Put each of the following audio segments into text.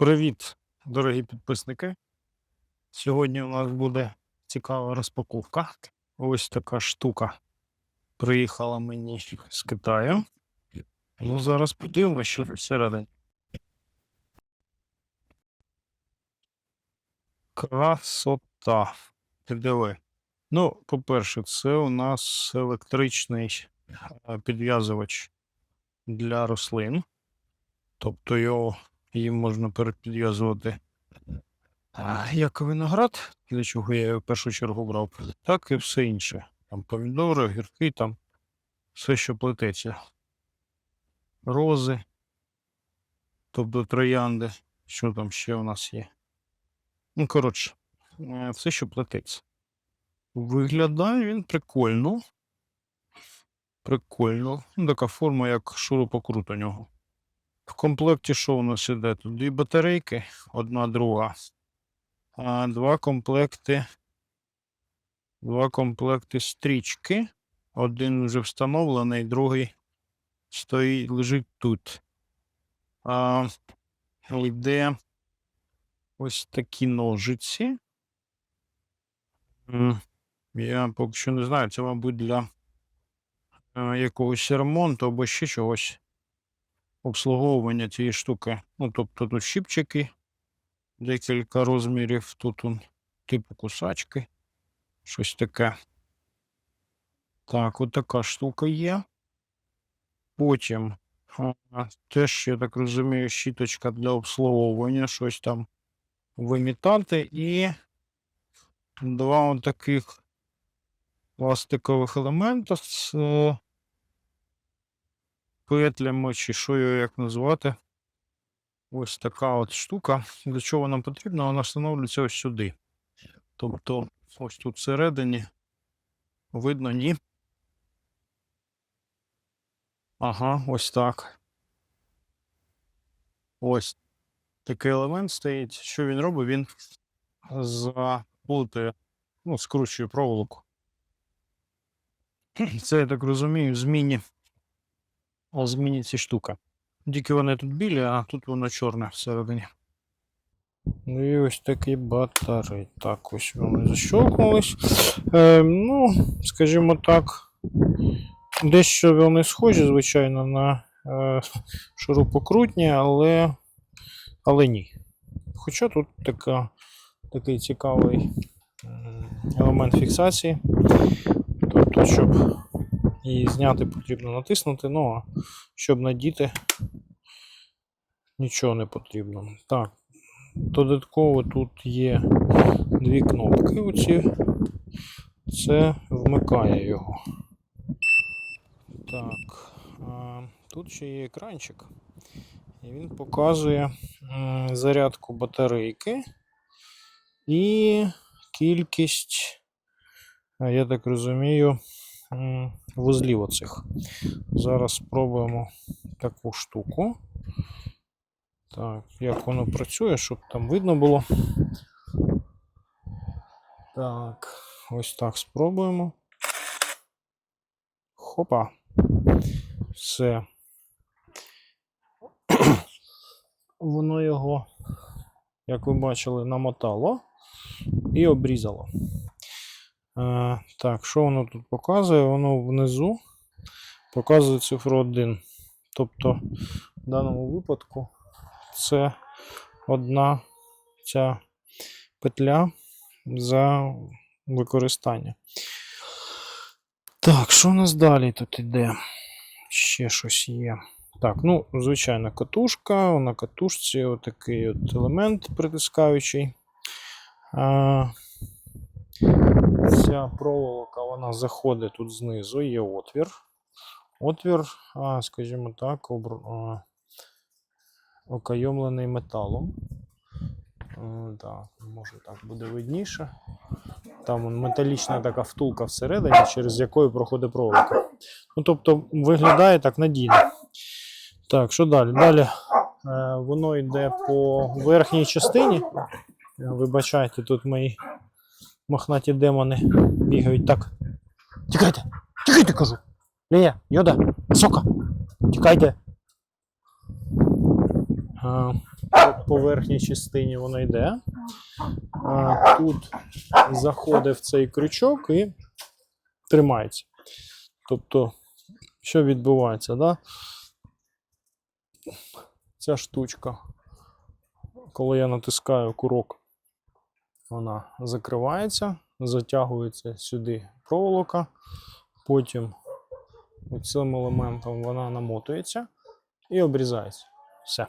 Привіт, дорогі підписники. Сьогодні у нас буде цікава розпаковка. Ось така штука приїхала мені з Китаю. Ну, зараз подивимося, що всередині. Красота. Диви. Ну, по-перше, це у нас електричний е, підв'язувач для рослин. Тобто його її можна перепідв'язувати а, як виноград, для чого я його в першу чергу брав, так і все інше. Там помідори, огірки, там все, що плететься. Рози, тобто троянди, що там ще у нас є. Ну, коротше, е, все, що плететься. Виглядає він прикольно. Прикольно. Ну, така форма, як шурупокрут у нього. В комплекті що у нас іде? Тут дві батарейки, одна друга. А два комплекти. Два комплекти стрічки. Один вже встановлений, другий стоїть, лежить тут. А, йде ось такі ножиці. Я поки що не знаю, це, мабуть, для е, якогось ремонту або ще чогось обслуговування цієї штуки. Ну, тобто тут щипчики, декілька розмірів, тут он, типу кусачки, щось таке. Так, от така штука є. Потім теж, я так розумію, щіточка для обслуговування, щось там вимітати. І два таких пластикових елемента з е, петлями, чи що його як назвати. Ось така от штука. Для чого нам потрібна? Вона встановлюється ось сюди. Тобто, ось тут всередині видно ні. Ага, ось так. Ось такий елемент стоїть. Що він робить? Він заплутає, ну, скручує проволоку. Це, я так розумію, в зміні. Зміні штука. Тільки вони тут білі, а тут воно чорне всередині. Ну і ось такий батарей. Так, ось вони защелкнулись. Е, ну, скажімо так, дещо вони схожі, звичайно, на е, шурупокрутні, але, але ні. Хоча тут така, такий цікавий елемент фіксації. Тобто, щоб її зняти, потрібно натиснути, ну а щоб надіти, нічого не потрібно. Так, додатково тут є дві кнопки. Оці. Це вмикає його. Так, а, тут ще є екранчик. І він показує зарядку батарейки і кількість, я так розумію, вузлів оцих. Зараз спробуємо таку штуку. Так, як воно працює, щоб там видно було. Так, ось так спробуємо. Хопа. Все. Воно його, як ви бачили, намотало і обрізало. Е, так, що воно тут показує? Воно внизу показує цифру 1. Тобто, в даному випадку це одна ця петля за використання. Так, що у нас далі тут іде? Ще щось є. Так, ну, звичайно, катушка. На катушці отакий от елемент притискаючий. Ця проволока вона заходить тут знизу, є отвір. Отвір, скажімо так, окайомлений металом. Е, Так, може так буде видніше. Там металічна така втулка всередині, через якою проходить проволока. Ну, тобто виглядає так надійно. Так, що далі? Далі е, воно йде по верхній частині. Е, Вибачайте, тут мої мохнаті демони бігають так. Тікайте! Тікайте, кажу! Лея, Йода, Сока! Тікайте! Е, по верхній частині воно йде. А, тут заходить в цей крючок і тримається. Тобто, що відбувається, да? Ця штучка, коли я натискаю курок, вона закривається, затягується сюди проволока, потім цим елементом вона намотується і обрізається. Все.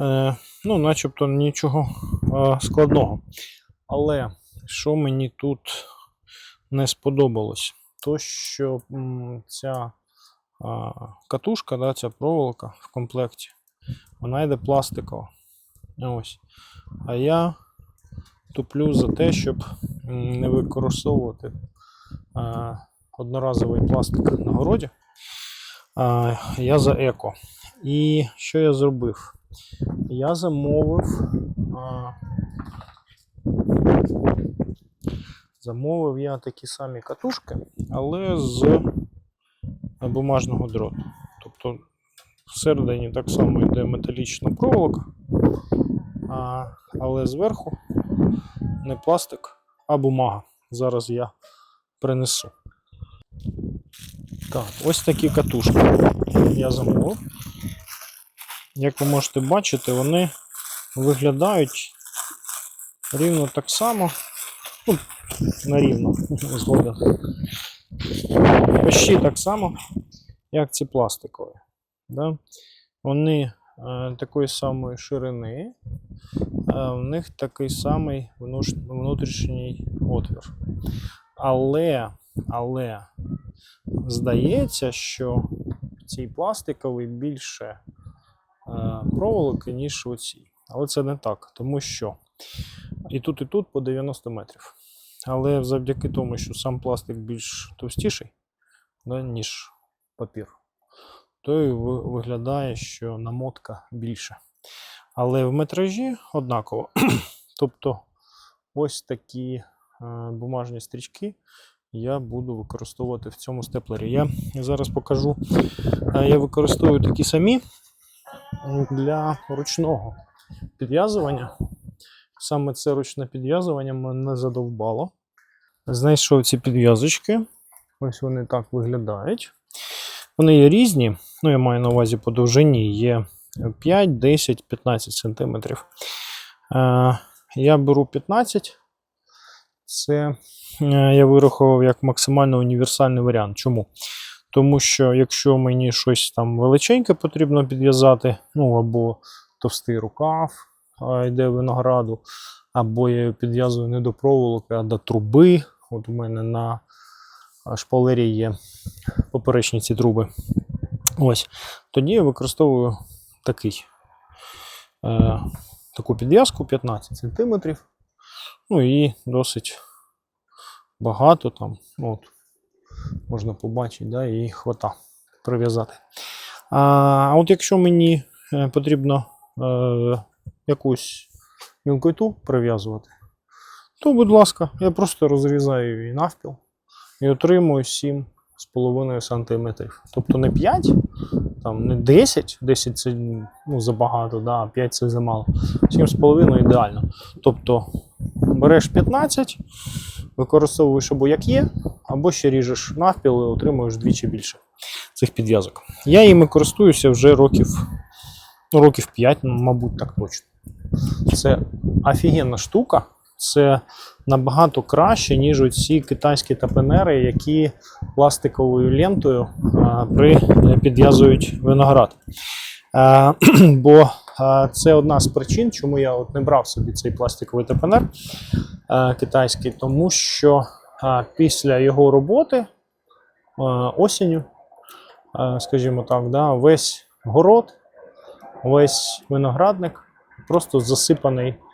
Е, ну, начебто нічого е, складного. Але що мені тут не сподобалось, то що м, ця а, катушка, да, ця проволока в комплекті, вона йде пластикова. Ось. А я туплю за те, щоб не використовувати одноразовий пластик на городі. Я за еко. І що я зробив? Я замовив. Замовив я такі самі катушки, але з бумажного дроту. Тобто всередині так само йде металічна проволока, але зверху не пластик, а бумага. Зараз я принесу. Так, ось такі катушки я замовив. Як ви можете бачити, вони виглядають рівно так само. Ну, на рівно згодом. Почти так само, як ці пластикові. Да? Вони такої самої ширини, в них такий самий внутрішній отвір. Але, але здається, що цей пластиковий більше е, проволоки, ніж у цій. Але це не так, тому що і тут, і тут по 90 метрів. Але завдяки тому, що сам пластик більш товстіший, ніж папір, то і виглядає, що намотка більша. Але в метражі однаково. тобто ось такі е, бумажні стрічки я буду використовувати в цьому степлері. Я зараз покажу. Е, Я використовую такі самі для ручного підв'язування. Саме це ручне підв'язування мене задовбало. Знайшов ці підв'язочки. Ось вони так виглядають. Вони є різні. Ну, я маю на увазі по довжині є 5, 10, 15 см. Е, я беру 15. Це е, я вирахував як максимально універсальний варіант. Чому? Тому що якщо мені щось там величеньке потрібно підв'язати, ну або товстий рукав а, йде винограду, або я його підв'язую не до проволоки, а до труби. От у мене на шпалері є поперечні ці труби. Ось. Тоді я використовую такий, е, таку підв'язку 15 см. Ну і досить багато там. ну, От, можна побачити, да, і хвата прив'язати. А, а от якщо мені е, потрібно е, якусь мілкоту прив'язувати, то, будь ласка, я просто розрізаю її навпіл і отримую 7,5 см. Тобто не 5, там, не 10, 10 це ну, забагато, да, а 5 це замало. 7,5 ідеально. Тобто береш 15, використовуєш або як є, або ще ріжеш навпіл і отримуєш двічі більше цих підв'язок. Я їми користуюся вже років, ну, років 5, мабуть, так точно. Це офігенна штука. Це набагато краще, ніж оці китайські тапенери, які пластиковою лентою при, підв'язують виноград. Е, бо е, це одна з причин, чому я от не брав собі цей пластиковий тапенер е, китайський, тому що е, після його роботи е, осінню, е, скажімо так, да, весь город, весь виноградник просто засипаний е,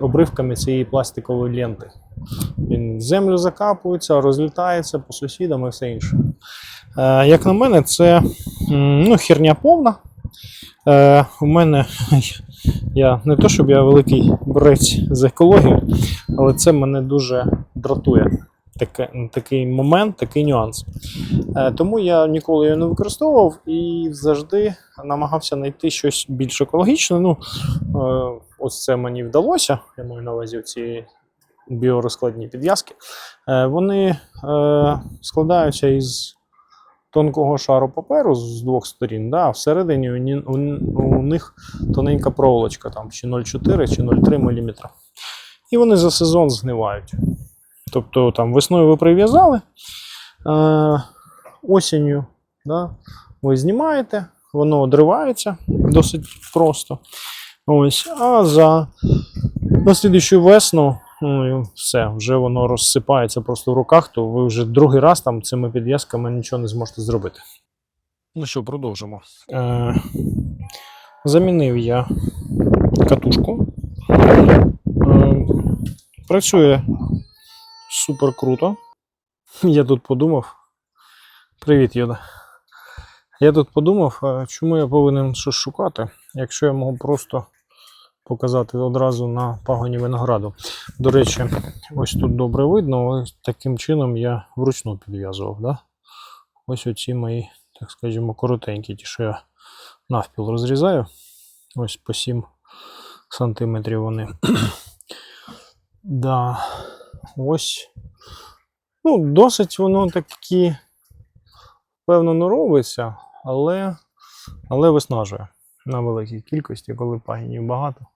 обривками цієї пластикової ленти. Він землю закапується, розлітається по сусідам і все інше. Е, як на мене, це ну, херня повна. Е, у мене я не то, щоб я великий борець з екологією, але це мене дуже дратує. таке, такий момент, такий нюанс. Е, тому я ніколи його не використовував і завжди намагався знайти щось більш екологічне. Ну, е, ось це мені вдалося. Я маю на увазі ці біорозкладні підв'язки. Е, вони е, складаються із тонкого шару паперу з двох сторін, да, а всередині у, них тоненька проволочка, там чи 0,4 чи 0,3 мм. І вони за сезон згнивають. Тобто там весною ви прив'язали, е, осінню да, ви знімаєте, воно одривається досить просто. Ось, а за на весну ну, і все, вже воно розсипається просто в руках, то ви вже другий раз там цими підв'язками нічого не зможете зробити. Ну що, продовжимо. Е, замінив я катушку. Е, працює супер круто. Я тут подумав. Привіт, Йода. Я тут подумав, чому я повинен щось шукати, якщо я можу просто показати одразу на пагоні винограду. До речі, ось тут добре видно, ось таким чином я вручну підв'язував. Да? Ось оці мої, так скажімо, коротенькі, ті, що я навпіл розрізаю. Ось по 7 сантиметрів вони. да. Ось. Ну, досить воно такі, певно, не робиться, але, але виснажує на великій кількості, коли пагінів багато.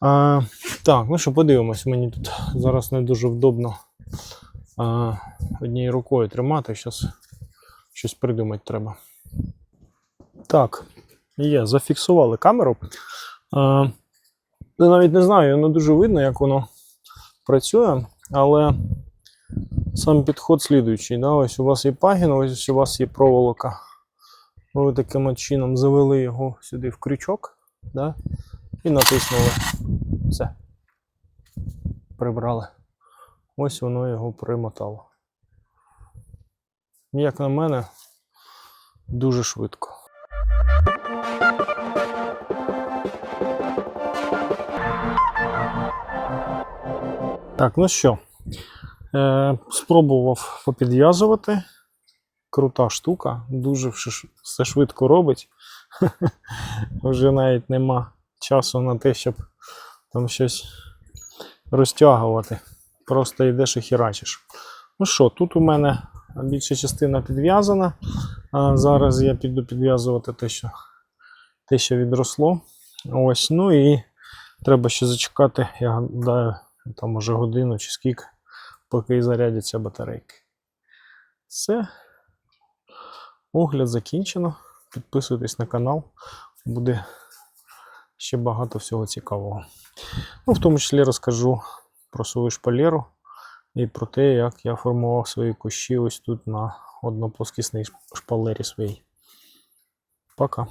А, так, ну що, подивимось, мені тут зараз не дуже вдобно а, однією рукою тримати. Зараз щось придумати треба. Так, є, зафіксували камеру. А, я навіть не знаю, не дуже видно, як воно працює, але сам підход слідуючий. Да? Ось у вас є пагін, ось у вас є проволока. Ви таким чином завели його сюди в крючок да? І натиснули. Все. Прибрали. Ось воно його примотало. Як на мене, дуже швидко. Так, ну що, е, спробував попідв'язувати. Крута штука, дуже все швидко робить. Вже навіть нема часу на те, щоб там щось розтягувати. Просто йдеш і херачиш. Ну що, тут у мене більша частина підв'язана. А зараз я піду підв'язувати те, що, те, що відросло. Ось, ну і треба ще зачекати, я гадаю, там може годину чи скільки, поки зарядяться батарейки. Все. Огляд закінчено. Підписуйтесь на канал, буде ще багато всього цікавого. Ну, в тому числі розкажу про свою шпалеру і про те, як я формував свої кущі ось тут на одноплоскісній шпалері своїй. Пока.